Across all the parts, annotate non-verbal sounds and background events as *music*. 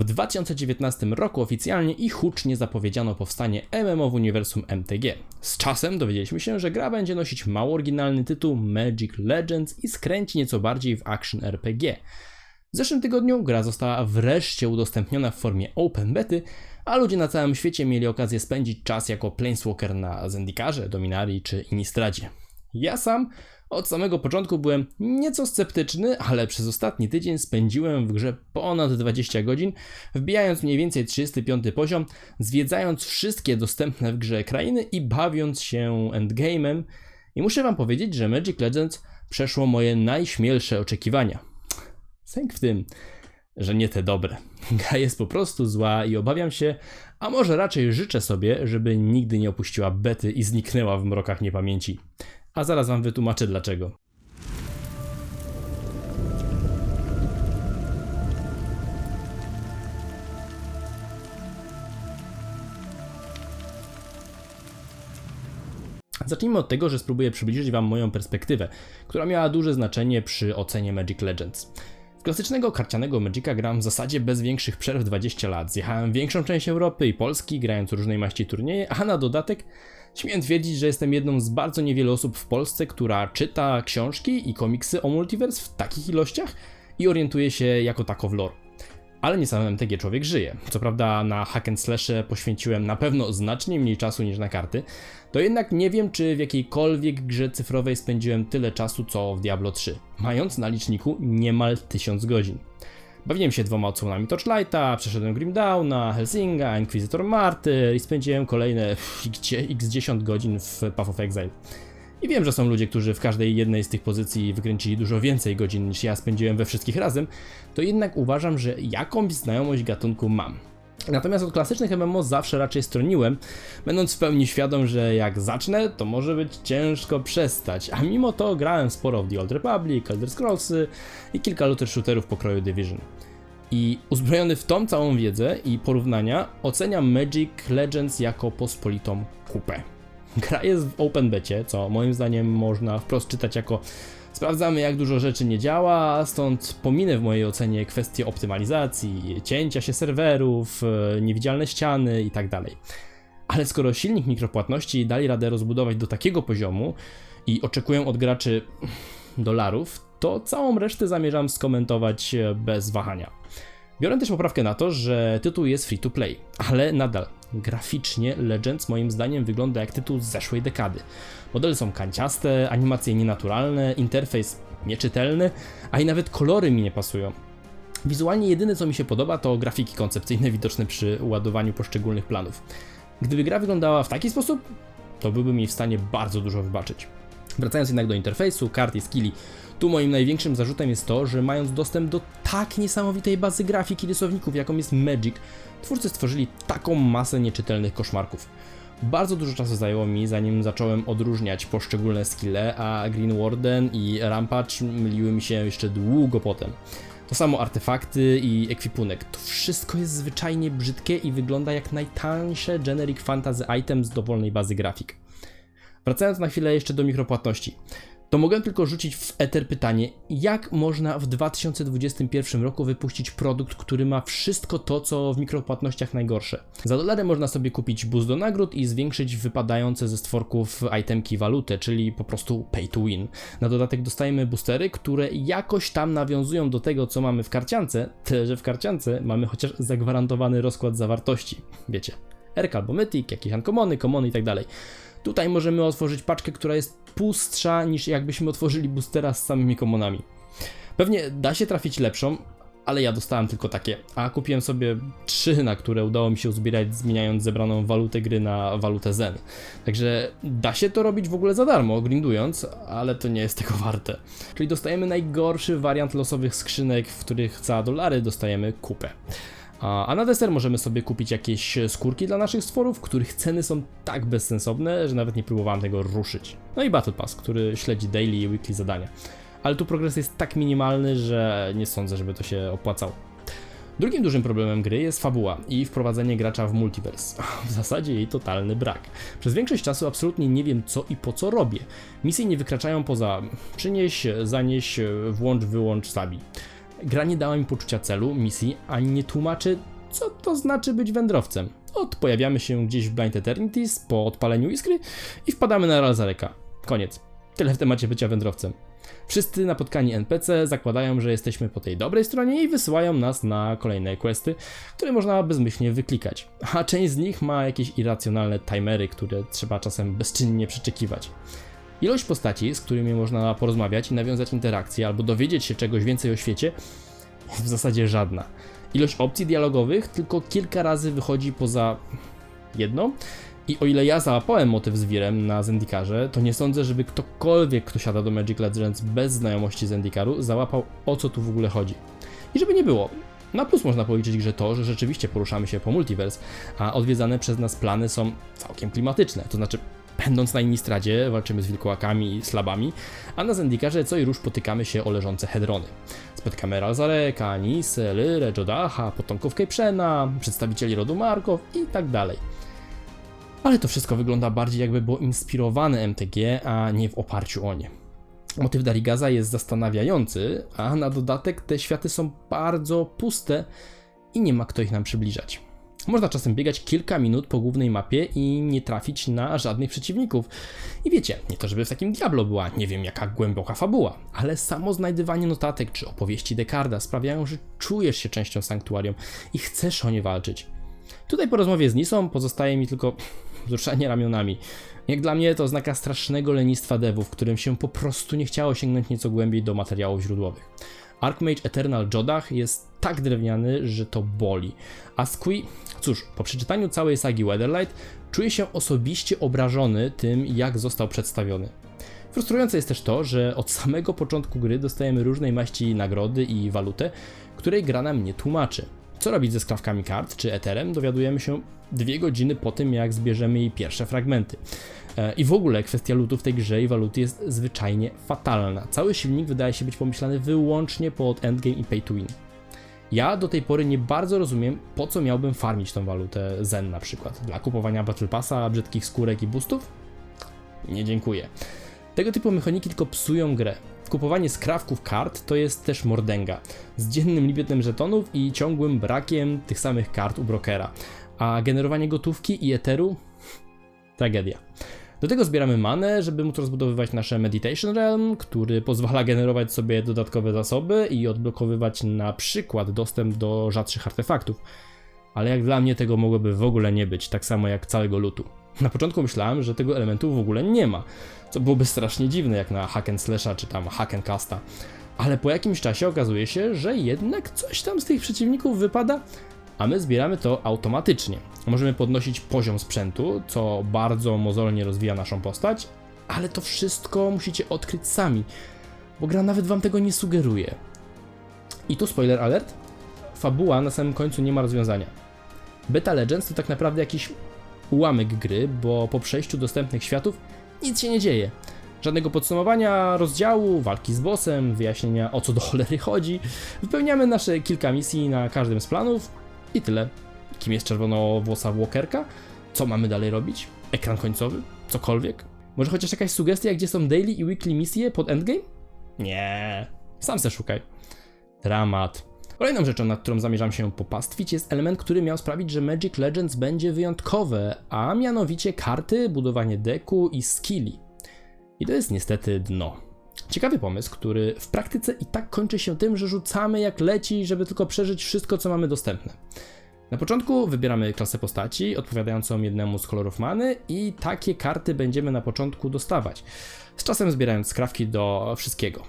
W 2019 roku oficjalnie i hucznie zapowiedziano powstanie MMO w uniwersum MTG. Z czasem dowiedzieliśmy się, że gra będzie nosić mało oryginalny tytuł Magic Legends i skręci nieco bardziej w action RPG. W zeszłym tygodniu gra została wreszcie udostępniona w formie open bety, a ludzie na całym świecie mieli okazję spędzić czas jako Planeswalker na Zendikarze, Dominarii czy Innistradzie. Ja sam od samego początku byłem nieco sceptyczny, ale przez ostatni tydzień spędziłem w grze ponad 20 godzin, wbijając mniej więcej 35 poziom, zwiedzając wszystkie dostępne w grze krainy i bawiąc się endgame'em. I muszę wam powiedzieć, że Magic Legends przeszło moje najśmielsze oczekiwania. Sęk w tym, że nie te dobre. Gra jest po prostu zła i obawiam się, a może raczej życzę sobie, żeby nigdy nie opuściła bety i zniknęła w mrokach niepamięci. A zaraz wam wytłumaczę dlaczego. Zacznijmy od tego, że spróbuję przybliżyć Wam moją perspektywę, która miała duże znaczenie przy ocenie Magic Legends. W klasycznego karcianego Magica gram w zasadzie bez większych przerw 20 lat. Zjechałem większą część Europy i Polski, grając różnej maści turnieje, a na dodatek śmiem twierdzić, że jestem jedną z bardzo niewielu osób w Polsce, która czyta książki i komiksy o multiverse w takich ilościach i orientuje się jako tako w lore. Ale nie samym MTG człowiek żyje. Co prawda na hack and slashe poświęciłem na pewno znacznie mniej czasu niż na karty, to jednak nie wiem, czy w jakiejkolwiek grze cyfrowej spędziłem tyle czasu co w Diablo 3, mając na liczniku niemal 1000 godzin. Bawiłem się dwoma odsłonami Torchlighta, przeszedłem Grimdowna, Helsinga, Inquisitor Martyr i spędziłem kolejne x10 godzin w Path of Exile. I wiem, że są ludzie, którzy w każdej jednej z tych pozycji wykręcili dużo więcej godzin niż ja spędziłem we wszystkich razem, to jednak uważam, że jakąś znajomość gatunku mam. Natomiast od klasycznych MMO zawsze raczej stroniłem, będąc w pełni świadom, że jak zacznę, to może być ciężko przestać, a mimo to grałem sporo w The Old Republic, Elder Scrollsy i kilka looter shooterów pokroju Division. I uzbrojony w tą całą wiedzę i porównania, oceniam Magic Legends jako pospolitą kupę. *laughs* Gra jest w open becie, co moim zdaniem można wprost czytać jako sprawdzamy jak dużo rzeczy nie działa, stąd pominę w mojej ocenie kwestie optymalizacji, cięcia się serwerów, e, niewidzialne ściany itd. Tak Ale skoro silnik mikropłatności dali radę rozbudować do takiego poziomu i oczekuję od graczy dolarów, to całą resztę zamierzam skomentować e, bez wahania. Biorę też poprawkę na to, że tytuł jest free to play, ale nadal graficznie Legends moim zdaniem wygląda jak tytuł z zeszłej dekady. Modele są kanciaste, animacje nienaturalne, interfejs nieczytelny, a i nawet kolory mi nie pasują. Wizualnie jedyne co mi się podoba to grafiki koncepcyjne widoczne przy ładowaniu poszczególnych planów. Gdyby gra wyglądała w taki sposób, to byłbym mi w stanie bardzo dużo wybaczyć. Wracając jednak do interfejsu, kart i skilli, tu moim największym zarzutem jest to, że mając dostęp do tak niesamowitej bazy grafiki rysowników, jaką jest Magic, twórcy stworzyli taką masę nieczytelnych koszmarków. Bardzo dużo czasu zajęło mi, zanim zacząłem odróżniać poszczególne skille, a Green Warden i Rampage myliły mi się jeszcze długo potem. To samo artefakty i ekwipunek. To wszystko jest zwyczajnie brzydkie i wygląda jak najtańsze generic fantasy item z dowolnej bazy grafik. Wracając na chwilę jeszcze do mikropłatności to mogę tylko rzucić w eter pytanie, jak można w 2021 roku wypuścić produkt, który ma wszystko to, co w mikropłatnościach najgorsze. Za dolarem można sobie kupić boost do nagród i zwiększyć wypadające ze stworków itemki walutę, czyli po prostu pay to win. Na dodatek dostajemy boostery, które jakoś tam nawiązują do tego, co mamy w karciance, tyle że w karciance mamy chociaż zagwarantowany rozkład zawartości. Wiecie, Erka albo Mythic, jakieś uncommony, commony i tak dalej. Tutaj możemy otworzyć paczkę, która jest pustsza niż jakbyśmy otworzyli boostera z samymi komonami. Pewnie da się trafić lepszą, ale ja dostałem tylko takie, a kupiłem sobie trzy, na które udało mi się uzbierać zmieniając zebraną walutę gry na walutę Zen. Także da się to robić w ogóle za darmo, grindując, ale to nie jest tego warte. Czyli dostajemy najgorszy wariant losowych skrzynek, w których za dolary dostajemy kupę. A na deser możemy sobie kupić jakieś skórki dla naszych stworów, których ceny są tak bezsensowne, że nawet nie próbowałem tego ruszyć. No i Battle Pass, który śledzi daily i weekly zadania. Ale tu progres jest tak minimalny, że nie sądzę, żeby to się opłacało. Drugim dużym problemem gry jest fabuła i wprowadzenie gracza w multiverse. *laughs* W zasadzie jej totalny brak. Przez większość czasu absolutnie nie wiem co i po co robię. Misje nie wykraczają poza przynieś, zanieś, włącz, wyłącz, stabi. Gra nie dała mi poczucia celu, misji, ani nie tłumaczy, co to znaczy być wędrowcem. Od pojawiamy się gdzieś w Blind Eternities po odpaleniu iskry i wpadamy na Ralzareka. Koniec. Tyle w temacie bycia wędrowcem. Wszyscy napotkani NPC zakładają, że jesteśmy po tej dobrej stronie i wysyłają nas na kolejne questy, które można bezmyślnie wyklikać. A część z nich ma jakieś irracjonalne timery, które trzeba czasem bezczynnie przeczekiwać. Ilość postaci, z którymi można porozmawiać i nawiązać interakcje albo dowiedzieć się czegoś więcej o świecie, w zasadzie żadna. Ilość opcji dialogowych tylko kilka razy wychodzi poza jedną. I o ile ja załapałem motyw z Wirem na Zendikarze, to nie sądzę, żeby ktokolwiek, kto siada do Magic Legends bez znajomości Zendikaru, załapał o co tu w ogóle chodzi. I żeby nie było, na plus można policzyć grze to, że rzeczywiście poruszamy się po multiverse, a odwiedzane przez nas plany są całkiem klimatyczne. To znaczy, będąc na Innistradzie, walczymy z wilkołakami i slabami, a na Zendikarze co i róż potykamy się o leżące hedrony. Spotykamy Ralzareka, Nisę, Lyrę, Jodacha, potomków Kejprzena, przedstawicieli rodu Markow i tak dalej. Ale to wszystko wygląda bardziej jakby było inspirowane MTG, a nie w oparciu o nie. Motyw Darigaza jest zastanawiający, a na dodatek te światy są bardzo puste i nie ma kto ich nam przybliżać. Można czasem biegać kilka minut po głównej mapie i nie trafić na żadnych przeciwników. I wiecie, nie to żeby w takim Diablo była nie wiem jaka głęboka fabuła, ale samo znajdywanie notatek czy opowieści Dekarda sprawiają, że czujesz się częścią sanktuarium i chcesz o nie walczyć. Tutaj po rozmowie z Nisą pozostaje mi tylko *laughs* wzruszanie ramionami. Jak dla mnie to oznaka strasznego lenistwa devów, którym się po prostu nie chciało sięgnąć nieco głębiej do materiałów źródłowych. Archmage Eternal Jodach jest tak drewniany, że to boli. A Squee, cóż, po przeczytaniu całej sagi Weatherlight czuję się osobiście obrażony tym, jak został przedstawiony. Frustrujące jest też to, że od samego początku gry dostajemy różnej maści nagrody i walutę, której gra nam nie tłumaczy. Co robić ze skrawkami kart czy eterem, dowiadujemy się dwie godziny po tym, jak zbierzemy jej pierwsze fragmenty. E, I w ogóle kwestia lutu w tej grze i waluty jest zwyczajnie fatalna. Cały silnik wydaje się być pomyślany wyłącznie pod endgame i pay to win. Ja do tej pory nie bardzo rozumiem, po co miałbym farmić tą walutę Zen na przykład. Dla kupowania Battle Passa, brzydkich skórek i boostów? Nie dziękuję. Tego typu mechaniki tylko psują grę. Kupowanie skrawków kart to jest też mordęga, z dziennym limitem żetonów i ciągłym brakiem tych samych kart u brokera. A generowanie gotówki i eteru? Tragedia. Do tego zbieramy manę, żeby móc rozbudowywać nasze Meditation Realm, który pozwala generować sobie dodatkowe zasoby i odblokowywać na przykład dostęp do rzadszych artefaktów. Ale jak dla mnie tego mogłoby w ogóle nie być, tak samo jak całego lutu. Na początku myślałem, że tego elementu w ogóle nie ma, co byłoby strasznie dziwne jak na hack and slasha czy tam hack and casta. Ale po jakimś czasie okazuje się, że jednak coś tam z tych przeciwników wypada, a my zbieramy to automatycznie. Możemy podnosić poziom sprzętu, co bardzo mozolnie rozwija naszą postać, ale to wszystko musicie odkryć sami, bo gra nawet wam tego nie sugeruje. I tu spoiler alert, fabuła na samym końcu nie ma rozwiązania. Beta Legends to tak naprawdę jakiś ułamek gry, bo po przejściu dostępnych światów nic się nie dzieje. Żadnego podsumowania rozdziału, walki z bossem, wyjaśnienia o co do cholery chodzi. Wypełniamy nasze kilka misji na każdym z planów i tyle. Kim jest czerwonowłosa walkerka? Co mamy dalej robić? Ekran końcowy? Cokolwiek? Może chociaż jakaś sugestia, gdzie są daily i weekly misje pod endgame? Nie. Sam se szukaj. Dramat. Kolejną rzeczą, nad którą zamierzam się popastwić, jest element, który miał sprawić, że Magic Legends będzie wyjątkowe, a mianowicie karty, budowanie deku i skilli. I to jest niestety dno. Ciekawy pomysł, który w praktyce i tak kończy się tym, że rzucamy jak leci, żeby tylko przeżyć wszystko, co mamy dostępne. Na początku wybieramy klasę postaci odpowiadającą jednemu z kolorów many i takie karty będziemy na początku dostawać. Z czasem zbierając skrawki do wszystkiego.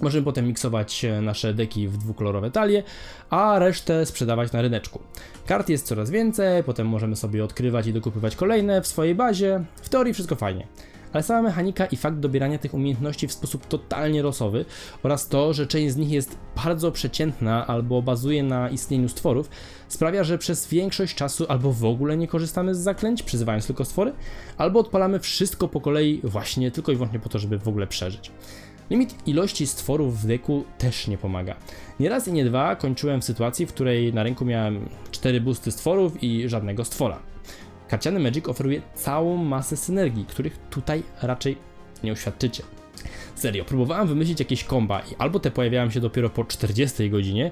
Możemy potem miksować nasze deki w dwukolorowe talie, a resztę sprzedawać na ryneczku. Kart jest coraz więcej, potem możemy sobie odkrywać i dokupywać kolejne w swojej bazie. W teorii wszystko fajnie. Ale sama mechanika i fakt dobierania tych umiejętności w sposób totalnie losowy oraz to, że część z nich jest bardzo przeciętna albo bazuje na istnieniu stworów, sprawia, że przez większość czasu albo w ogóle nie korzystamy z zaklęć, przyzywając tylko stwory, albo odpalamy wszystko po kolei właśnie tylko i wyłącznie po to, żeby w ogóle przeżyć. Limit ilości stworów w deku też nie pomaga. Nie raz i nie dwa kończyłem w sytuacji, w której na rynku miałem 4 busty stworów i żadnego stwora. Karciany Magic oferuje całą masę synergii, których tutaj raczej nie uświadczycie. Serio, próbowałem wymyślić jakieś komba i albo te pojawiają się dopiero po 40 godzinie,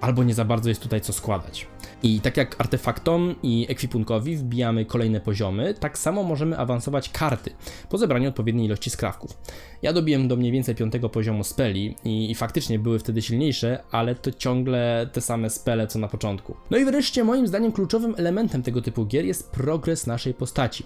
albo nie za bardzo jest tutaj co składać. I tak jak artefaktom i ekwipunkowi wbijamy kolejne poziomy, tak samo możemy awansować karty po zebraniu odpowiedniej ilości skrawków. Ja dobiłem do mniej więcej piątego poziomu speli i, i faktycznie były wtedy silniejsze, ale to ciągle te same spele co na początku. No i wreszcie moim zdaniem kluczowym elementem tego typu gier jest progres naszej postaci.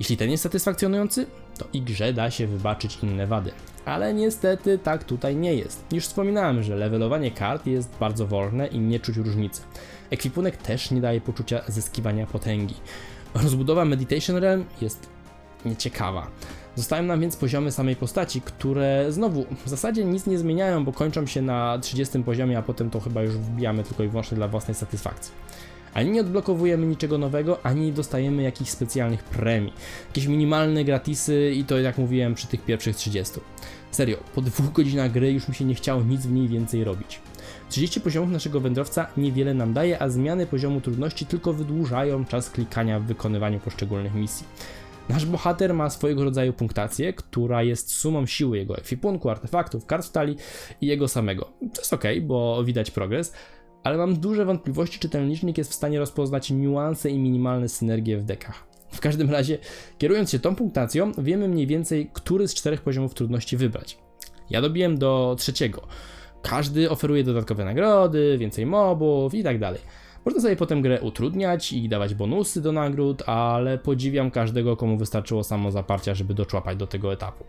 Jeśli ten jest satysfakcjonujący, to i grze da się wybaczyć inne wady. Ale niestety tak tutaj nie jest. Już wspominałem, że levelowanie kart jest bardzo wolne i nie czuć różnicy. Ekwipunek też nie daje poczucia zyskiwania potęgi. Rozbudowa Meditation Realm jest nieciekawa. Zostają nam więc poziomy samej postaci, które znowu w zasadzie nic nie zmieniają, bo kończą się na 30 poziomie, a potem to chyba już wbijamy tylko i wyłącznie dla własnej satysfakcji. Ani nie odblokowujemy niczego nowego, ani dostajemy jakichś specjalnych premii. Jakieś minimalne gratisy i to jak mówiłem przy tych pierwszych 30. Serio, po dwóch godzinach gry już mi się nie chciało nic w niej więcej robić. 30 poziomów naszego wędrowca niewiele nam daje, a zmiany poziomu trudności tylko wydłużają czas klikania w wykonywaniu poszczególnych misji. Nasz bohater ma swojego rodzaju punktację, która jest sumą siły jego ekwipunku, artefaktów, kart stali i jego samego. To jest ok, bo widać progres, ale mam duże wątpliwości, czy ten licznik jest w stanie rozpoznać niuanse i minimalne synergie w dekach. W każdym razie, kierując się tą punktacją, wiemy mniej więcej, który z czterech poziomów trudności wybrać. Ja dobiłem do trzeciego. Każdy oferuje dodatkowe nagrody, więcej mobów i tak dalej. Można sobie potem grę utrudniać i dawać bonusy do nagród, ale podziwiam każdego, komu wystarczyło samo zaparcia, żeby doczłapać do tego etapu.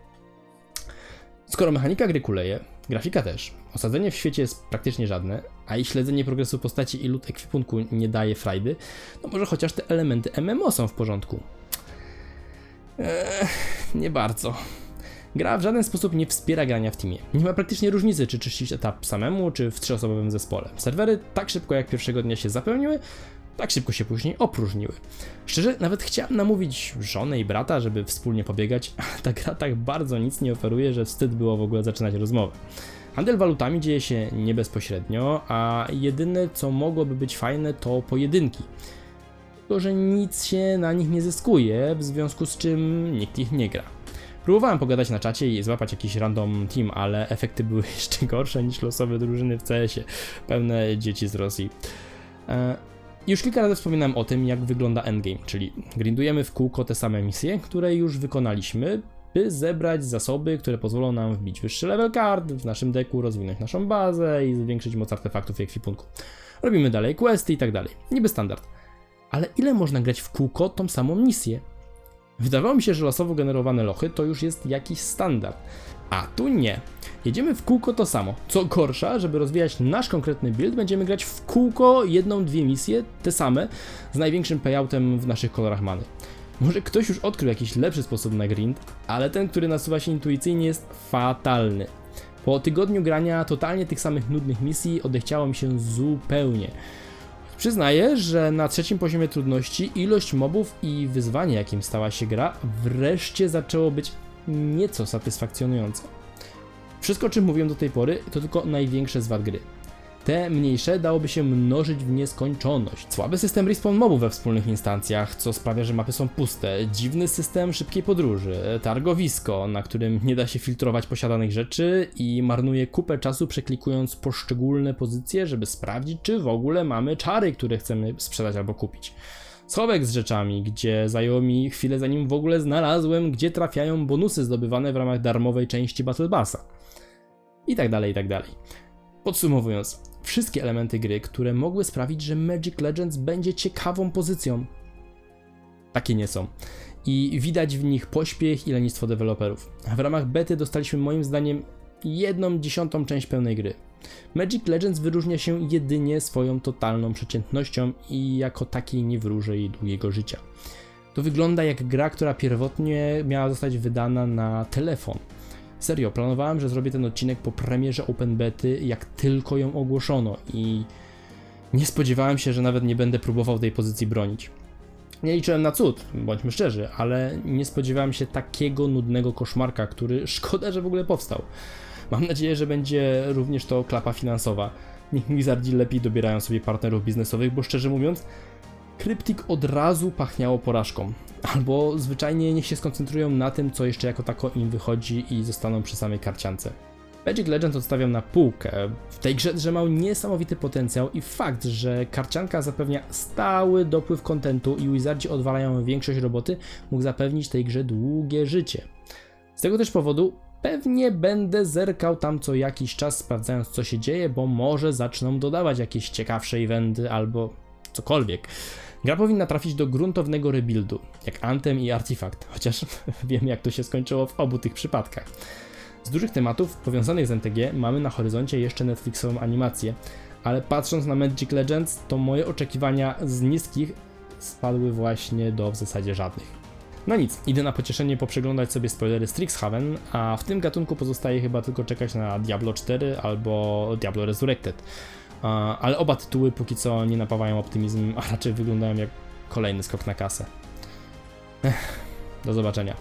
Skoro mechanika gry kuleje, grafika też, osadzenie w świecie jest praktycznie żadne, a i śledzenie progresu postaci i lud ekwipunku nie daje frajdy, no może chociaż te elementy MMO są w porządku. Eee, nie bardzo. Gra w żaden sposób nie wspiera grania w teamie. Nie ma praktycznie różnicy, czy czyścić etap samemu, czy w trzyosobowym zespole. Serwery tak szybko jak pierwszego dnia się zapełniły, tak szybko się później opróżniły. Szczerze, nawet chciałem namówić żonę i brata, żeby wspólnie pobiegać, *laughs* ale ta gra tak bardzo nic nie oferuje, że wstyd było w ogóle zaczynać rozmowę. Handel walutami dzieje się nie bezpośrednio, a jedyne co mogłoby być fajne to pojedynki. Tylko, że nic się na nich nie zyskuje, w związku z czym nikt ich nie gra. Próbowałem pogadać na czacie i złapać jakiś random team, ale efekty były *laughs* jeszcze gorsze niż losowe drużyny w CS-ie, pełne dzieci z Rosji. E, już kilka razy wspominałem o tym, jak wygląda endgame, czyli grindujemy w kółko te same misje, które już wykonaliśmy, by zebrać zasoby, które pozwolą nam wbić wyższy level card w naszym deku, rozwinąć naszą bazę i zwiększyć moc artefaktów i ekwipunku. Robimy dalej questy i tak dalej. Niby standard. Ale ile można grać w kółko tą samą misję? Wydawało mi się, że losowo generowane lochy to już jest jakiś standard. A tu nie. Jedziemy w kółko to samo. Co gorsza, żeby rozwijać nasz konkretny build, będziemy grać w kółko jedną, dwie misje, te same, z największym payoutem w naszych kolorach many. Może ktoś już odkrył jakiś lepszy sposób na grind, ale ten, który nasuwa się intuicyjnie jest fatalny. Po tygodniu grania totalnie tych samych nudnych misji odechciało mi się zupełnie. Przyznaję, że na trzecim poziomie trudności ilość mobów i wyzwanie, jakim stała się gra, wreszcie zaczęło być nieco satysfakcjonujące. Wszystko, o czym mówiłem do tej pory, to tylko największe z wad gry. Te mniejsze dałoby się mnożyć w nieskończoność. Słaby system respawn mobów we wspólnych instancjach, co sprawia, że mapy są puste. Dziwny system szybkiej podróży. Targowisko, na którym nie da się filtrować posiadanych rzeczy i marnuje kupę czasu przeklikując poszczególne pozycje, żeby sprawdzić, czy w ogóle mamy czary, które chcemy sprzedać albo kupić. Schowek z rzeczami, gdzie zajęło mi chwilę zanim w ogóle znalazłem, gdzie trafiają bonusy zdobywane w ramach darmowej części Battle Passa. I tak dalej, i tak dalej. Podsumowując, wszystkie elementy gry, które mogły sprawić, że Magic Legends będzie ciekawą pozycją. Takie nie są. I widać w nich pośpiech i lenistwo deweloperów. W ramach bety dostaliśmy moim zdaniem jedną dziesiątą część pełnej gry. Magic Legends wyróżnia się jedynie swoją totalną przeciętnością i jako takiej nie wróży jej długiego życia. To wygląda jak gra, która pierwotnie miała zostać wydana na telefon. Serio, planowałem, że zrobię ten odcinek po premierze Open Bety, jak tylko ją ogłoszono i nie spodziewałem się, że nawet nie będę próbował tej pozycji bronić. Nie liczyłem na cud, bądźmy szczerzy, ale nie spodziewałem się takiego nudnego koszmarka, który *laughs* szkoda, że w ogóle powstał. Mam nadzieję, że będzie również to klapa finansowa. Niech Wizardzi lepiej dobierają sobie partnerów biznesowych, bo szczerze mówiąc, Kryptik od razu pachniało porażką. Albo zwyczajnie niech się skoncentrują na tym, co jeszcze jako tako im wychodzi i zostaną przy samej karciance. Magic Legends odstawiam na półkę. W tej grze drzemał niesamowity potencjał i fakt, że karcianka zapewnia stały dopływ kontentu i Wizardzi odwalają większość roboty, mógł zapewnić tej grze długie życie. Z tego też powodu pewnie będę zerkał tam co jakiś czas, sprawdzając co się dzieje, bo może zaczną dodawać jakieś ciekawsze eventy albo cokolwiek. Gra powinna trafić do gruntownego rebuildu, jak Anthem i Artifact, chociaż *laughs* wiem jak to się skończyło w obu tych przypadkach. Z dużych tematów powiązanych z MTG mamy na horyzoncie jeszcze Netflixową animację, ale patrząc na Magic Legends, to moje oczekiwania z niskich spadły właśnie do w zasadzie żadnych. No nic, idę na pocieszenie poprzeglądać sobie spoilery Strixhaven, a w tym gatunku pozostaje chyba tylko czekać na Diablo 4 albo Diablo Resurrected. Ale oba tytuły póki co nie napawają optymizmem, a raczej wyglądają jak kolejny skok na kasę. Ech, do zobaczenia.